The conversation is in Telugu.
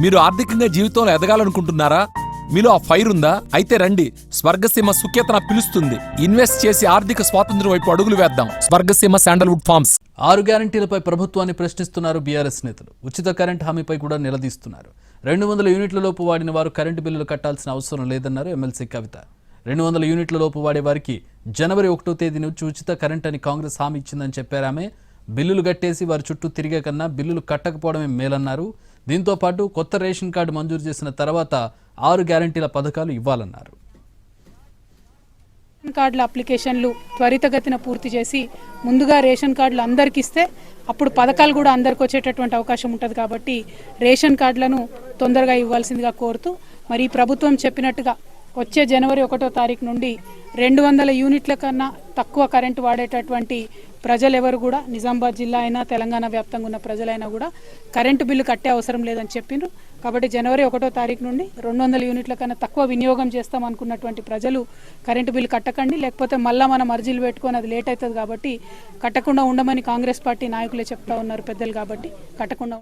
మీరు ఆర్థికంగా జీవితంలో ఎదగాలనుకుంటున్నారా? మీలో ఆ ఫైర్ ఉందా? అయితే రండి. స్వర్గసీమ సుఖ్యతన పిలుస్తుంది. ఇన్వెస్ట్ చేసి ఆర్థిక స్వాతంత్ర్యం వైపు అడుగులు వేద్దాం. Swargaseema sandalwood farms. ఆరు గ్యారంటీలపై ప్రభుత్వాన్ని ప్రశ్నిస్తున్నారు బీఆర్ఎస్ నేతలు. ఉచిత కరెంట్ హామీపై కూడా నిలదీస్తున్నారు. రెండు వందల యూనిట్ల లోపు వాడిన వారు కరెంటు బిల్లులు కట్టాల్సిన అవసరం లేదన్నారు ఎమ్మెల్సీ కవిత. రెండు వందల యూనిట్ల లోపు వాడే వారికి జనవరి ఒకటో తేదీ నుంచి ఉచిత కరెంట్ అని కాంగ్రెస్ హామీ ఇచ్చిందని చెప్పారామె. బిల్లులు కట్టేసి వారి చుట్టూ తిరిగే కన్నా బిల్లులు కట్టకపోవడమే మేలన్నారు. దీంతో పాటు కొత్త రేషన్ కార్డు మంజూరు చేసిన తర్వాత ఆరు గ్యారంటీల పథకాలు ఇవ్వాలన్నారు. రేషన్ కార్డుల అప్లికేషన్లు త్వరితగతిన పూర్తి చేసి ముందుగా రేషన్ కార్డులు అందరికి ఇస్తే అప్పుడు పథకాలు కూడా అందరికి వచ్చేటటువంటి అవకాశం ఉంటుంది కాబట్టి రేషన్ కార్డులను తొందరగా ఇవ్వాల్సిందిగా కోరుతూ మరి ప్రభుత్వం చెప్పినట్టుగా వచ్చే జనవరి ఒకటో తారీఖు నుండి రెండు వందల యూనిట్ల కన్నా తక్కువ కరెంటు వాడేటటువంటి ప్రజలెవరు కూడా నిజామాబాద్ జిల్లా అయినా తెలంగాణ వ్యాప్తంగా ఉన్న ప్రజలైనా కూడా కరెంటు బిల్లు కట్టే అవసరం లేదని చెప్పిండ్రు. కాబట్టి జనవరి ఒకటో తారీఖు నుండి రెండు వందల యూనిట్ల కన్నా తక్కువ వినియోగం చేస్తాం అనుకున్నటువంటి ప్రజలు కరెంటు బిల్లు కట్టకండి. లేకపోతే మళ్ళా మనం అర్జీలు పెట్టుకొని అది లేట్ అవుతుంది కాబట్టి కట్టకుండా ఉండమని కాంగ్రెస్ పార్టీ నాయకులే చెప్తా ఉన్నారు పెద్దలు కాబట్టి కట్టకుండా